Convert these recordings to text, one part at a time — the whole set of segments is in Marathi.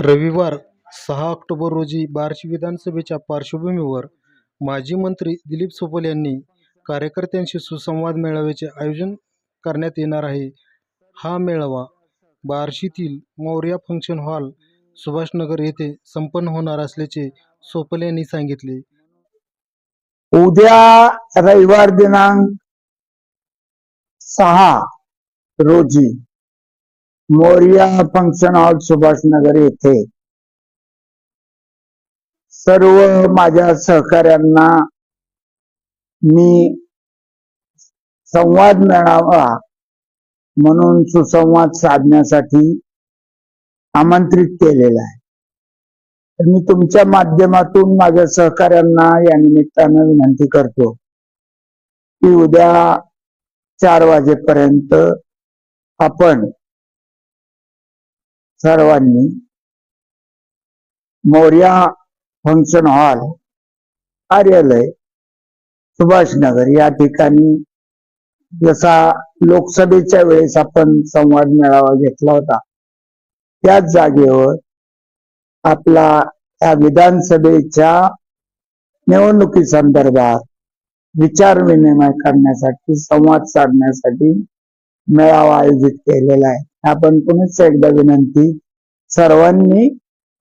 रविवार सहा ऑक्टोबर रोजी बार्शी विधानसभेच्या पार्श्वभूमीवर माजी मंत्री दिलीप सोपल यांनी कार्यकर्त्यांशी सुसंवाद मेळाव्याचे आयोजन करण्यात येणार आहे. हा मेळावा बार्शीतील मौर्या फंक्शन हॉल सुभाषनगर येथे संपन्न होणार असल्याचे सोपल यांनी सांगितले. उद्या रविवार दिनांक सहा रोजी मोरिया फंक्शन हॉल सुभाषनगर येथे सर्व माझ्या सहकाऱ्यांना मी संवाद मिळावा म्हणून सुसंवाद साधण्यासाठी आमंत्रित केलेला आहे. तर मी तुमच्या माध्यमातून माझ्या सहकाऱ्यांना या निमित्तानं विनंती करतो की उद्या चार वाजेपर्यंत आपण सर्वांनी मोर्या फंक्शन हॉल कार्यालय सुभाषनगर या ठिकाणी जसा लोकसभेच्या वेळेस आपण संवाद मेळावा घेतला होता त्याच जागेवर आपला या विधानसभेच्या निवडणुकी संदर्भात विचार विनिमय करण्यासाठी संवाद साधण्यासाठी मेळावा आयोजित केलेला आहे. आपण पुन्हा एकदा विनंती सर्वांनी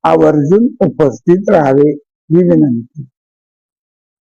आवर्जून उपस्थित राहावे ही विनंती.